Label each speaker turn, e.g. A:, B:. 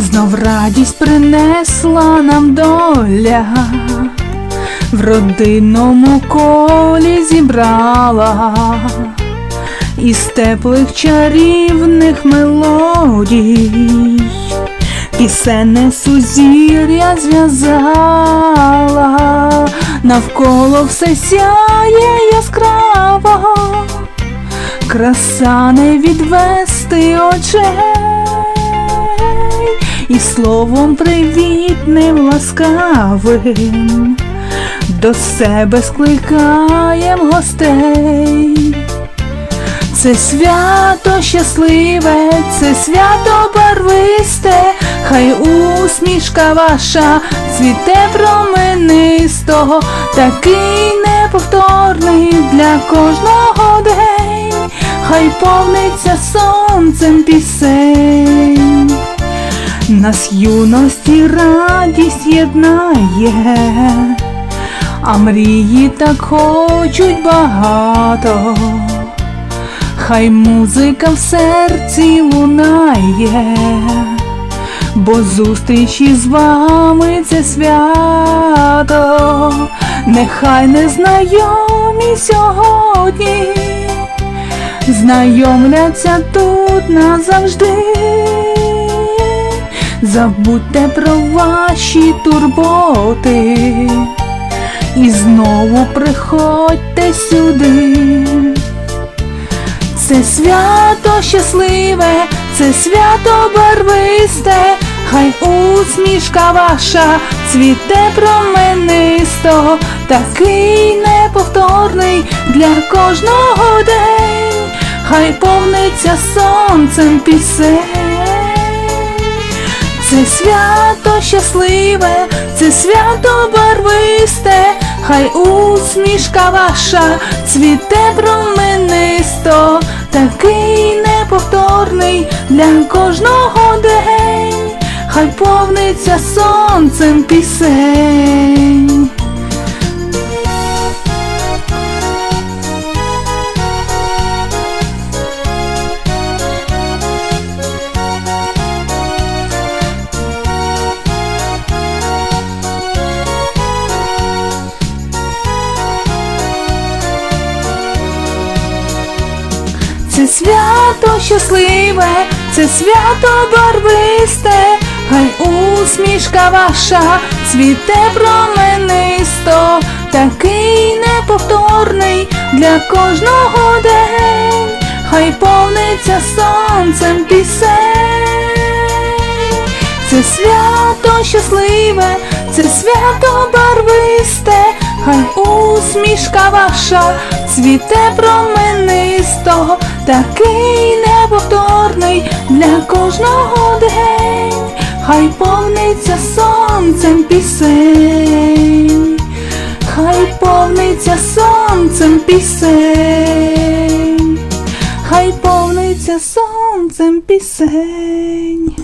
A: Знов радість принесла нам доля, в родинному колі зібрала із теплих чарівних мелодій, пісенне сузір'я зв'язала, навколо все сяє яскраво, краса не відвести очей, і словом привітним ласкавим до себе скликаєм гостей. Це свято щасливе, це свято барвисте, хай усмішка ваша цвіте променисто, такий неповторний для кожного день, хай повниться сонцем пісень. Нас юності радість єднає, а мрії так хочуть багато. Хай музика в серці лунає, бо зустріч із вами це свято, нехай незнайомі сьогодні, знайомляться тут назавжди. Забудьте про ваші турботи і знову приходьте сюди. Це свято щасливе, це свято барвисте, хай усмішка ваша цвіте променисто, такий неповторний для кожного день, хай повниться сонцем пісень. Це свято щасливе, це свято барвисте, хай усмішка ваша цвіте променисто, такий неповторний для кожного день, хай повниться сонцем пісень. Це свято щасливе, це свято барвисте, хай усмішка ваша цвіте променисто, такий неповторний для кожного день, хай повниться сонцем пісень. Це свято щасливе, це свято барвисте, хай усмішка ваша цвіте променисто, такий неповторний для кожного день, хай повниться сонцем пісень, хай повниться сонцем пісень, хай повниться сонцем пісень.